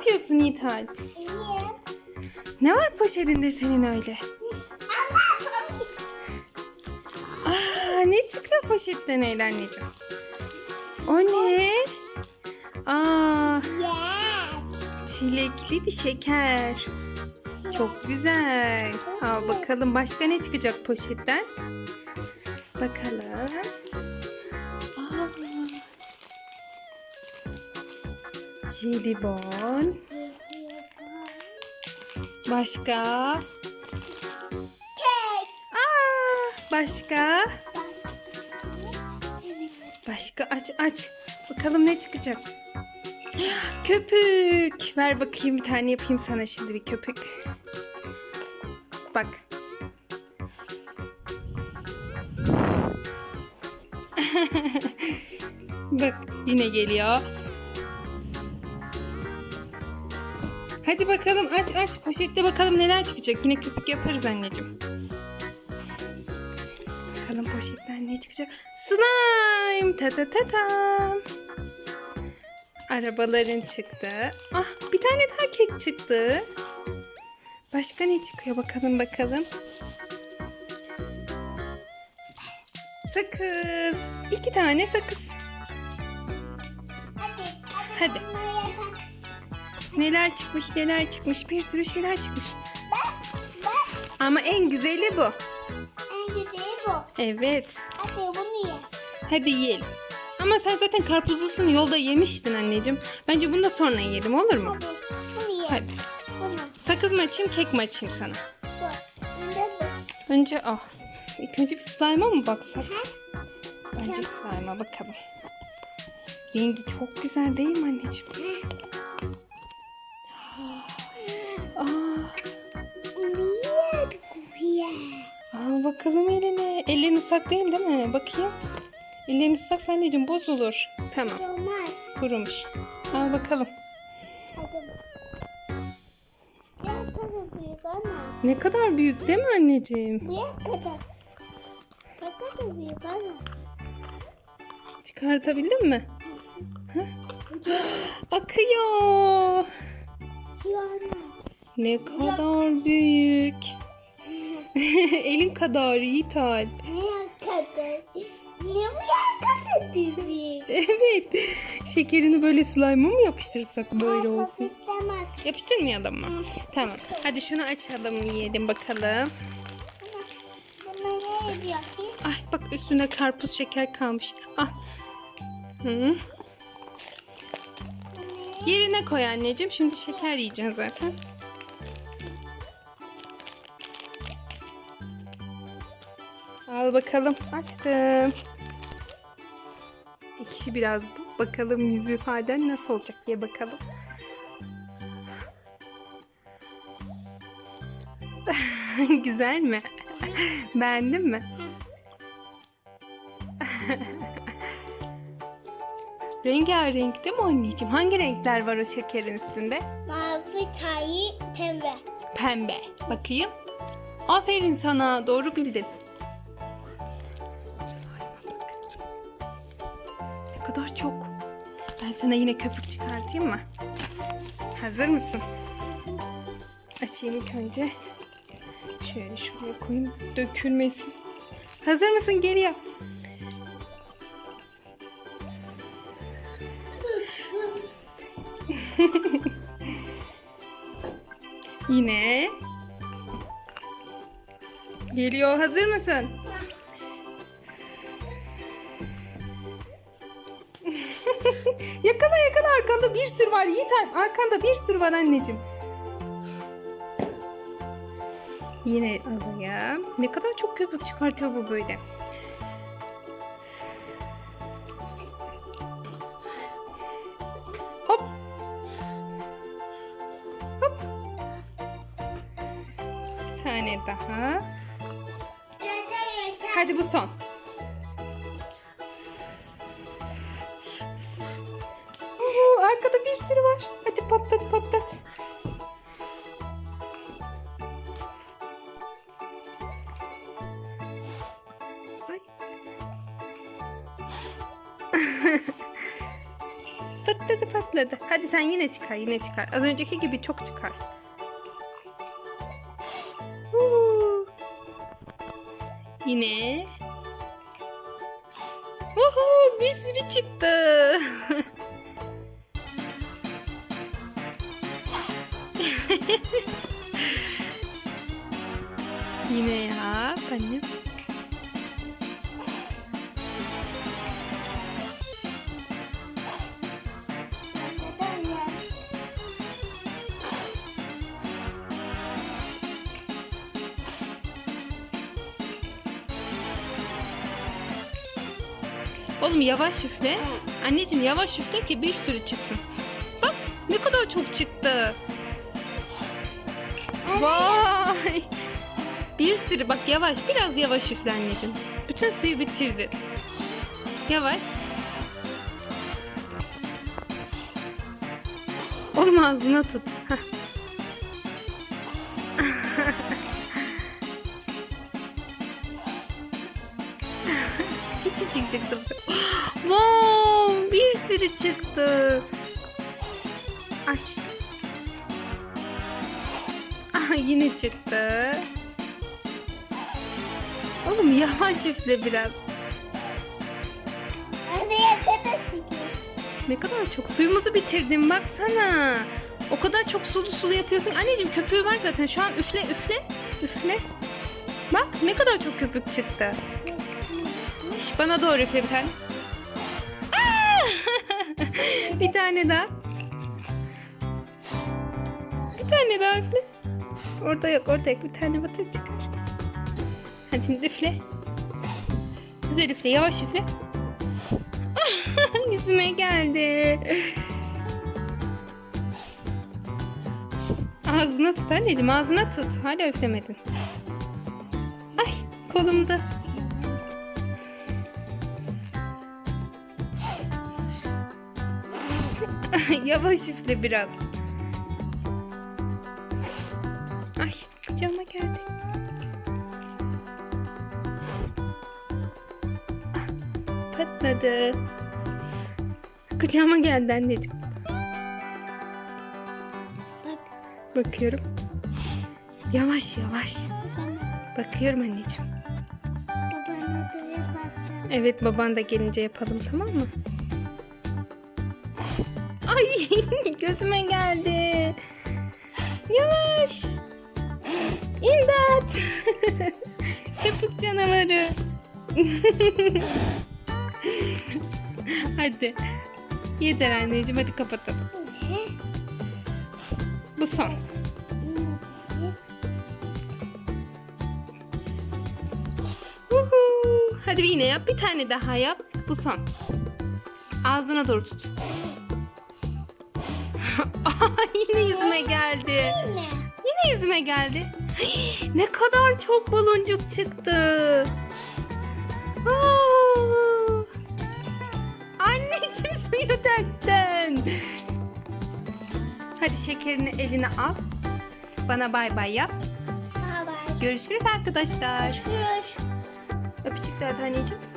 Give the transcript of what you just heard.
yapıyorsun Yiğital? İyi. Ne var poşetinde senin öyle? Aa, ne çıkıyor poşetten öyle anneciğim? O ne? Aa, çilekli bir şeker. Çok güzel. Al bakalım başka ne çıkacak poşetten? Bakalım. Jelibon. Başka? Kek. Aa, başka? Başka aç aç. Bakalım ne çıkacak. Köpük. Ver bakayım bir tane yapayım sana şimdi bir köpük. Bak. Bak yine geliyor. Hadi bakalım aç aç poşette bakalım neler çıkacak. Yine köpük yaparız anneciğim. Bakalım poşetten ne çıkacak. Slime. Ta ta ta ta. Arabaların çıktı. Ah bir tane daha kek çıktı. Başka ne çıkıyor bakalım bakalım. Sakız. İki tane sakız. Hadi. Hadi. Hadi. Neler çıkmış neler çıkmış bir sürü şeyler çıkmış. Bak. Bak. Ama en güzeli bu. En güzeli bu. Evet. Hadi bunu ye. Hadi yiyelim. Ama sen zaten karpuzlusunu yolda yemiştin anneciğim. Bence bunu da sonra yiyelim olur mu? Hadi. Bunu ye. Hadi. Bunu. Sakız mı açayım kek mi açayım sana? Bu. Şimdi bu. Önce ah. İlk önce bir slime'a mı baksak? Hı. Bence slime'a bakalım. Rengi çok güzel değil mi anneciğim? Al bakalım eline. Ellerin ıslak değil değil mi? Bakayım. Ellerin ıslaksa anneciğim bozulur. Tamam. Olmaz. Kurumuş. Al bakalım. Ya kadar büyük ana. Ne kadar büyük değil mi anneciğim? Ya kadar. Ne kadar büyük ana. Çıkartabildin mi? Heh. Akıyor. Ne kadar büyük. Elin kadar Yiğital. Ne ya kadar? Ne bu kadar büyük? Evet. Şekerini böyle slime'a mı yapıştırsak böyle olsun? Yapıştırmayalım mı? Tamam. Hadi şunu açalım yiyelim bakalım. Ne? Ay bak üstünde karpuz şeker kalmış. Al. Hı. Yerine koy anneciğim. Şimdi şeker yiyeceksin zaten. Al bakalım. Açtım. Ekşi biraz bu. Bakalım yüz ifaden nasıl olacak diye bakalım. Güzel mi? Beğendin mi? Rengarenk değil mi anneciğim? Hangi renkler var o şekerin üstünde? Mavi, tayı, pembe. Pembe. Bakayım. Aferin sana. Doğru bildin. Kadar çok. Ben sana yine köpük çıkartayım mı? Hazır mısın? Açayım ilk önce. Şöyle şuraya koyayım. Dökülmesin. Hazır mısın? Geliyor. Yine. Geliyor. Hazır mısın? Yakala yakala arkanda bir sürü var Yiğit Arkanda bir sürü var anneciğim. Yine alayım. Ne kadar çok köpük çıkartıyor bu böyle. Hop. Hop. Bir tane daha. Hadi bu son. Arkada bir sürü var. Hadi patlat patlat. Ay. patladı patladı. Hadi sen yine çıkar yine çıkar. Az önceki gibi çok çıkar. Yine. Uhu, bir sürü çıktı. Yine ya annem. Oğlum yavaş üfle. Anneciğim yavaş üfle ki bir sürü çıksın. Bak ne kadar çok çıktı. Vay. Bir sürü bak yavaş biraz yavaş üfle anneciğim. Bütün suyu bitirdi. Yavaş. Oğlum ağzına tut. Küçücük çıktı bu. Wow, bir sürü çıktı. Ay. Yine çıktı. Oğlum yavaş üfle biraz. Ne kadar çok suyumuzu bitirdin baksana. O kadar çok sulu sulu yapıyorsun. Anneciğim köpüğü var zaten. Şu an üfle üfle. Üfle. Bak ne kadar çok köpük çıktı. Şş, bana doğru üfle bir tane. Aa! bir tane daha. Bir tane daha üfle. Orada yok orada yok. Bir tane batır çıkar. Hadi şimdi üfle. Güzel üfle yavaş üfle. Yüzüme geldi. Ağzına tut anneciğim ağzına tut. Hala üflemedin. Ay kolumda. Yavaş üfle biraz. Patladı. Kucağıma geldi anneciğim. Bak Bakıyorum. Yavaş yavaş. babana, Bakıyorum anneciğim. yapattım. Evet baban da gelince yapalım tamam mı? Ay gözüme geldi. Yavaş. İmdat. Köpük canavarı. hadi. Yeter anneciğim hadi kapatalım. Bu son. Hadi yine yap. Bir tane daha yap. Bu son. Ağzına doğru tut. Yine yüzüme geldi. Yine. Yine yüzüme geldi. Ne kadar çok baloncuk çıktı. Aa! Hadi şekerini eline al. Bana bay bay yap. Bye bye. Görüşürüz arkadaşlar. Görüşürüz. Öpücükler anneciğim.